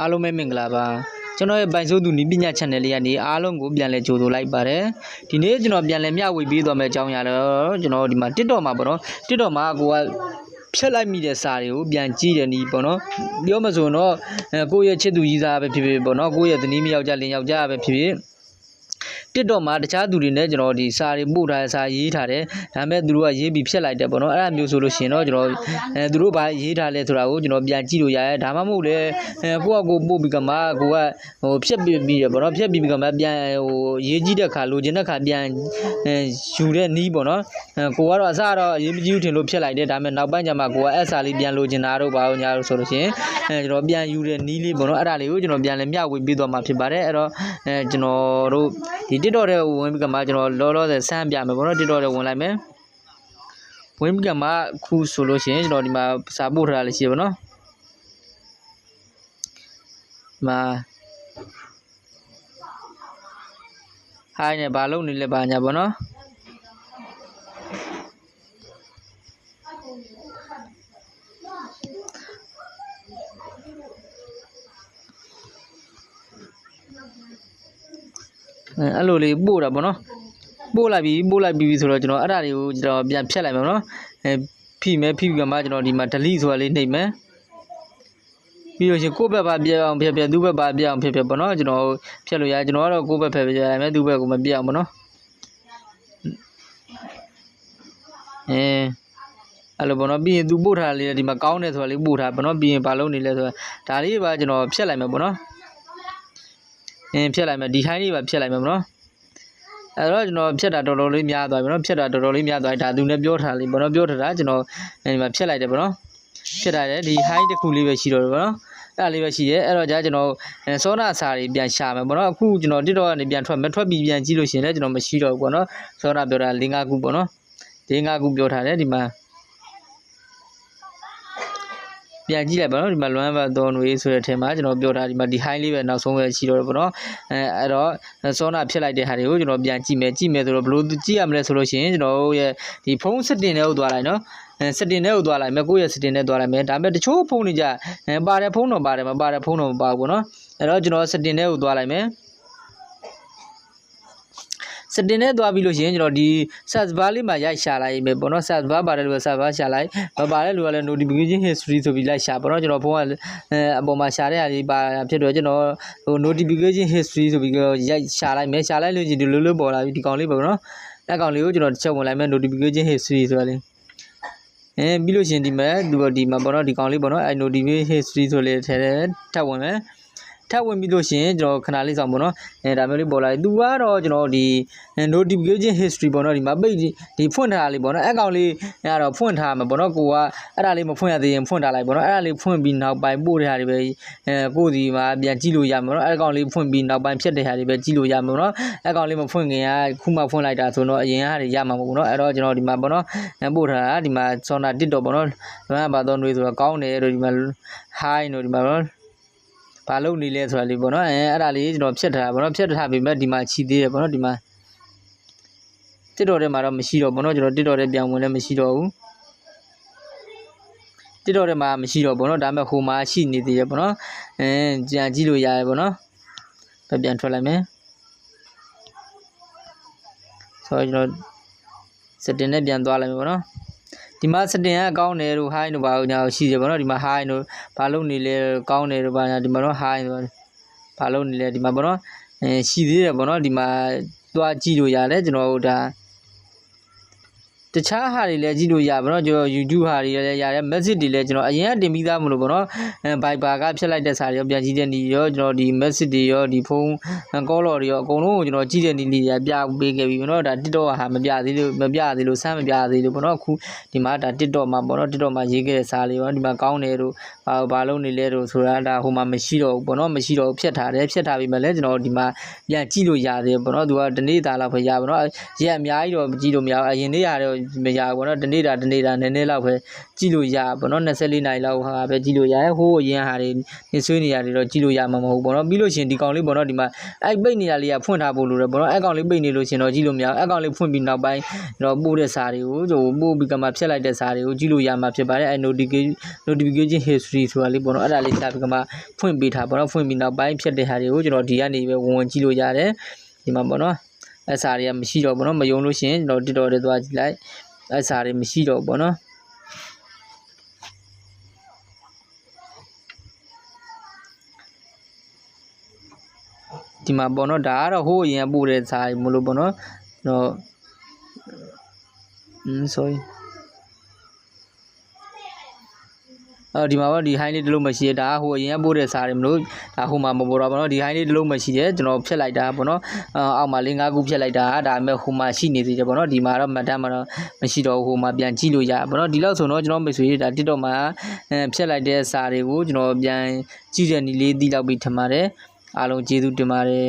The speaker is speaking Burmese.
အားလုံးပဲမင်္ဂလာပါကျွန်တော်ရဲ့ပိုင်စိုးသူနီးပညာ channel လေးကနေအားလုံးကိုပြန်လည်ကြိုဆိုလိုက်ပါတယ်ဒီနေ့ကျွန်တော်ပြန်လည်မျှဝေပေးသွားမယ့်အကြောင်းအရာတော့ကျွန်တော်ဒီမှာ TikTok မှာပေါ့နော် TikTok မှာကိုကဖြတ်လိုက်မိတဲ့စာတွေကိုပြန်ကြည့်တယ်နီးပေါ့နော်ပြောမဆိုတော့အဲကိုယ့်ရဲ့ချစ်သူကြီးစားပဲဖြစ်ဖြစ်ပေါ့နော်ကိုယ့်ရဲ့ဇနီးမယောက်ျားလင်ယောက်ျားပဲဖြစ်ဖြစ် TikTok မှာတခြားသူတွေနဲ့ကျွန်တော်ဒီစာတွေပို့ထားတဲ့စာရေးထားတယ်ဒါပေမဲ့သူတို့ကရေးပြီးဖြတ်လိုက်တယ်ပေါ့နော်အဲ့ဒါမျိုးဆိုလို့ရှိရင်တော့ကျွန်တော်အဲသူတို့ဘာရေးထားလဲဆိုတာကိုကျွန်တော်ပြန်ကြည့်လို့ရတယ်ဒါမှမဟုတ်လေအဲကိုကကိုပို့ပြီးကမှကိုကဟိုဖြတ်ပြီးပြီးရပေါ့နော်ဖြတ်ပြီးပြီးကမှပြန်ဟိုရေးကြည့်တဲ့ခါလိုချင်တဲ့ခါပြန်အဲယူတဲ့နီးပေါ့နော်အဲကိုကတော့အစတော့ရေးမကြည့်ဘူးထင်လို့ဖြတ်လိုက်တယ်ဒါပေမဲ့နောက်ပိုင်းကျမှကိုကအဲ့စာလေးပြန်လိုချင်တာတော့ဘာလို့ညာလို့ဆိုလို့ရှိရင်အဲကျွန်တော်ပြန်ယူတဲ့နီးလေးပေါ့နော်အဲ့ဒါလေးကိုကျွန်တော်ပြန်လည်းမျှဝေပေးသွားမှာဖြစ်ပါတယ်အဲ့တော့အဲကျွန်တော်တို့ဒီ TikTok ထဲကိုဝင်ပြီးကမှကျွန်တော်လောလောဆယ်စမ်းပြမယ်ပေါ့နော် TikTok ထဲဝင်လိုက်မယ်ဝင်ပြီးကမှအခုဆိုလို့ရှိရင်ကျွန်တော်ဒီမှာစာပို့ထားတာလေးရှိတယ်ပေါ့နော်ဒီမှာ hi နဲ့ဘာလုပ်နေလဲဘာညာပေါ့နော် အဲအဲ့လိုလေးပို့တာပေါ့နော်ပို့လိုက်ပြီပို့လိုက်ပြီဆိုတော့ကျွန်တော်အဲ့ဒါတွေကိုကျွန်တော်ပြန်ဖြတ်လိုက်မယ်ပေါ့နော်အဲဖိမယ်ဖိပြီးကမှကျွန်တော်ဒီမှာ delete ဆိုတာလေးနှိပ်မယ်ပြီးလို့ရှိရင်ကိုယ့်ဘက်ပါပြက်အောင်ဖြတ်ဖြတ်သူ့ဘက်ပါပြက်အောင်ဖြတ်ဖြတ်ပေါ့နော်ကျွန်တော်ဖြတ်လို့ရတယ်ကျွန်တော်ကတော့ကိုယ့်ဘက်ဖက်ပြက်ရမယ်သူ့ဘက်ကိုမပြက်အောင်ပေါ့နော်အဲအဲ့လိုပေါ့နော်ပြီးရင်သူပို့ထားတာလေးဒီမှာကောင်းတယ်ဆိုတာလေးပို့ထားပေါ့နော်ပြီးရင်ဘာလုပ်နေလဲဆိုတာဒါလေးပါကျွန်တော်ဖြတ်လိုက်မယ်ပေါ့နော် အင်းဖြတ်လိုက်မယ်ဒီဟိုင်းလေးပါဖြတ်လိုက်မယ်ပေါ့နော်အဲ့တော့ကျွန်တော်ဖြတ်တာတော်တော်လေးများသွားပြီနော်ဖြတ်တာတော်တော်လေးများသွားပြီဒါသူလည်းပြောထားလေးပေါ့နော်ပြောထားတာကျွန်တော်ဒီမှာဖြတ်လိုက်တယ်ပေါ့နော်ဖြတ်ထားတယ်ဒီ high တစ်ခုလေးပဲရှိတော့တယ်ပေါ့နော်အဲ့ဒါလေးပဲရှိရဲအဲ့တော့ကြာကျွန်တော်စောနာစာတွေပြန်ရှာမယ်ပေါ့နော်အခုကျွန်တော် TikTok ကနေပြန်ထွက်မယ်ထွက်ပြီးပြန်ကြည့်လို့ရှိရင်လည်းကျွန်တော်မရှိတော့ဘူးပေါ့နော်စောနာပြောတာ၄၅ခုပေါ့နော်၄၅ခုပြောထားတယ်ဒီမှာ ပြန်ကြည့်လိုက်ပါတော့ဒီမှာလွမ်းဘတ်တော်နွေဆိုတဲ့အထင်မှာကျွန်တော်ပြောတာဒီမှာဒီ high လေးပဲနောက်ဆုံးပဲရှိတော့တယ်ပေါ့နော်အဲအဲ့တော့စောနာဖြစ်လိုက်တဲ့ဟာတွေကိုကျွန်တော်ပြန်ကြည့်မယ်ကြည့်မယ်ဆိုတော့ဘယ်လိုကြည့်ရမလဲဆိုလို့ရှိရင်ကျွန်တော်ရဲ့ဒီဖုန်း setting တွေကိုသွားလိုက်နော်အဲ setting တွေကိုသွားလိုက်မယ်ကိုယ့်ရဲ့ setting နဲ့သွားလိုက်မယ်ဒါပေမဲ့တချို့ဖုန်းတွေကြအဲပါတယ်ဖုန်းတော့ပါတယ်မပါတယ်ဖုန်းတော့မပါဘူးပေါ့နော်အဲ့တော့ကျွန်တော် setting တွေကိုသွားလိုက်မယ် စတင်နဲ့သွားပြီးလို့ရှိရင်ကျွန်တော်ဒီ search bar လေးမှာရိုက်ရှာလိုက်မယ်ပေါ့နော် search bar ပါတယ်လို့ search bar ရှာလိုက်မပါတဲ့လူကလည်း notification history ဆိုပြီးလိုက်ရှာပေါ့နော်ကျွန်တော်ဖုန်းကအဲအပေါ်မှာရှာတဲ့ဟာလေးပါဖြစ်တော့ကျွန်တော်ဟို notification history ဆိုပြီးရိုက်ရှာလိုက်မယ်ရှာလိုက်လို့ရှိရင်ဒီလိုလိုပေါ်လာပြီဒီကောင်လေးပေါ့နော်အဲ့ကောင်လေးကိုကျွန်တော်တစ်ချက်ဝင်လိုက်မယ် notification history ဆိုတာလေးအဲပြီးလို့ရှိရင်ဒီမှာဒီဒီမှာပေါ့နော်ဒီကောင်လေးပေါ့နော်အဲ notification history ဆိုလေးထည့်တယ်ထပ်ဝင်မယ် ထပ်ဝင်ပြီးလို့ရှိရင်ကျွန်တော်ခဏလေးဆောင်ပေါ့နော်အဲဒါမျိုးလေးပေါ်လာတယ်သူကတော့ကျွန်တော်ဒီ notification history ပေါ့နော်ဒီမှာပိတ်ဒီဖွင့်ထားတာလေးပေါ့နော်အဲ့ကောင်လေးအဲ့တော့ဖွင့်ထားမှာပေါ့နော်ကိုကအဲ့ဒါလေးမဖွင့်ရသေးရင်ဖွင့်ထားလိုက်ပေါ့နော်အဲ့ဒါလေးဖွင့်ပြီးနောက်ပိုင်းပို့တဲ့ဟာတွေပဲအဲကိုဒီမှာပြန်ကြည့်လို့ရမှာပေါ့နော်အဲ့ကောင်လေးဖွင့်ပြီးနောက်ပိုင်းဖြစ်တဲ့ဟာတွေပဲကြည့်လို့ရမှာပေါ့နော်အဲ့ကောင်လေးမဖွင့်ခင်ကခုမှဖွင့်လိုက်တာဆိုတော့အရင်ဟာတွေရမှာမဟုတ်ဘူးနော်အဲ့တော့ကျွန်တော်ဒီမှာပေါ့နော်ပို့ထားတာဒီမှာ Sona TikTok ပေါ့နော်လွမ်းပါတော့တွေဆိုတော့ကောင်းတယ်တို့ဒီမှာ high တို့ဒီမှာပေါ့ ဘာလုပ်နေလဲဆိုတာလေးပေါ့နော်အဲအဲ့ဒါလေးကျွန်တော်ဖြတ်ထားတာပေါ့နော်ဖြတ်ထားပြီးမှဒီမှာခြီသေးတယ်ပေါ့နော်ဒီမှာတစ်တော်ထဲမှာတော့မရှိတော့ဘောနော်ကျွန်တော်တစ်တော်ထဲပြန်ဝင်လည်းမရှိတော့ဘူးတစ်တော်ထဲမှာမရှိတော့ဘောနော်ဒါပေမဲ့ဟိုမှာရှိနေသေးတယ်ဘောနော်အဲကြံကြည့်လို့ရတယ်ဘောနော်ပြန်ထွက်လိုက်မယ်ဆိုတော့ကျွန်တော်စတင်နဲ့ပြန်သွားလိုက်မယ်ဘောနော် ဒီမှာစတင်ကအကောင်းတယ်တို့ high တို့ဘာလို့ညာရှိတယ်ဗောနော်ဒီမှာ high တို့ဘာလို့နေလဲကောင်းတယ်တို့ဘာညာဒီမှာတော့ high တို့ဘာလို့နေလဲဒီမှာဗောနော်အဲရှိသေးတယ်ဗောနော်ဒီမှာသွားကြည့်လို့ရတယ်ကျွန်တော်တို့ဒါ တခြားဟာတွေလည်းကြည့်လို့ရပါတော့ကျွန်တော် YouTube ဟာတွေလည်းရတယ် message တွေလည်းကျွန်တော်အရင်ကတင်ပြီးသားမလို့ပေါ့နော်အဲ Viber ကဖြတ်လိုက်တဲ့စာတွေရောပြန်ကြည့်တဲ့နေရောကျွန်တော်ဒီ message တွေရောဒီဖုန်း call တွေရောအကုန်လုံးကိုကျွန်တော်ကြည့်တဲ့နေလေးပြပေးခဲ့ပြီပေါ့နော်ဒါ TikTok ဟာမပြသေးလို့မပြသေးလို့စမ်းမပြသေးလို့ပေါ့နော်အခုဒီမှာဒါ TikTok မှာပေါ့နော် TikTok မှာရေးခဲ့တဲ့စာလေးရောဒီမှာကောင်းတယ်တို့ဘာဘာလုံးနေလဲတို့ဆိုတာဒါဟိုမှာမရှိတော့ဘူးပေါ့နော်မရှိတော့ဖြတ်ထားတယ်ဖြတ်ထားပြီးမှလည်းကျွန်တော်ဒီမှာပြန်ကြည့်လို့ရတယ်ပေါ့နော်သူကဒီနေ့သားလောက်ပဲရပါတော့ရက်အများကြီးတော့မကြည့်လို့မရဘူးအရင်နေ့ရတယ်မရဘူးပေါ့နော်တနေ့တာတနေ့တာနည်းနည်းလောက်ပဲကြည့်လို့ရပေါ့နော်24နိုင်လောက်ဟာပဲကြည့်လို့ရတယ်ဟိုးအရင်ဟာတွေနေဆွေးနေရတယ်တော့ကြည့်လို့ရမှာမဟုတ်ဘူးပေါ့နော်ပြီးလို့ရှရင်ဒီကောင်လေးပေါ့နော်ဒီမှာအဲ့ပိတ်နေရလေးကဖွင့်ထားဖို့လိုတယ်ပေါ့နော်အဲ့ကောင်လေးပိတ်နေလို့ရှရင်တော့ကြည့်လို့မရဘူးအဲ့ကောင်လေးဖွင့်ပြီးနောက်ပိုင်းတော့ပို့တဲ့စာတွေကိုဟိုပို့ပြီးကမှဖြတ်လိုက်တဲ့စာတွေကိုကြည့်လို့ရမှာဖြစ်ပါတယ်အဲ့ notification notification history ဆိုတာလေးပေါ့နော်အဲ့ဒါလေးဆက်ပြီးကမှဖွင့်ပေးထားပေါ့နော်ဖွင့်ပြီးနောက်ပိုင်းဖြတ်တဲ့ဟာတွေကိုကျွန်တော်ဒီကနေပဲဝင်ဝင်ကြည့်လို့ရတယ်ဒီမှာပေါ့နော် အဲ့စာတွေကမရှိတော့ဘူးနော်မယုံလို့ရှရင်ကျွန်တော် TikTok တွေသွားကြည့်လိုက်အဲ့စာတွေမရှိတော့ဘူးပေါ့နော်ဒီမှာပေါ့နော်ဒါကတော့ဟိုးအရင်ကပို့တဲ့စာတွေမလို့ပေါ့နော်တော့อืม sorry အော်ဒီမှာပေါ့ဒီ high လေးတစ်လုံးမရှိရဒါကဟိုအရင်ကပို့တဲ့စာတွေမလို့ဒါဟိုမှာမပေါ်တော့ဘောနော်ဒီ high လေးတစ်လုံးမရှိရကျွန်တော်ဖြတ်လိုက်တာပေါ့နော်အော်အောက်မှာလေး၅ခုဖြတ်လိုက်တာဒါပေမဲ့ဟိုမှာရှိနေသေးတယ်ပေါ့နော်ဒီမှာတော့မတ်တမ်းမှာတော့မရှိတော့ဘူးဟိုမှာပြန်ကြည့်လို့ရပေါ့နော်ဒီလောက်ဆိုတော့ကျွန်တော်မိတ်ဆွေဒါ TikTok မှာအဲဖြတ်လိုက်တဲ့စာတွေကိုကျွန်တော်ပြန်ကြည့်တဲ့နည်းလေးသိလောက်ပြီးထင်ပါတယ်အားလုံးကျေးဇူးတင်ပါတယ်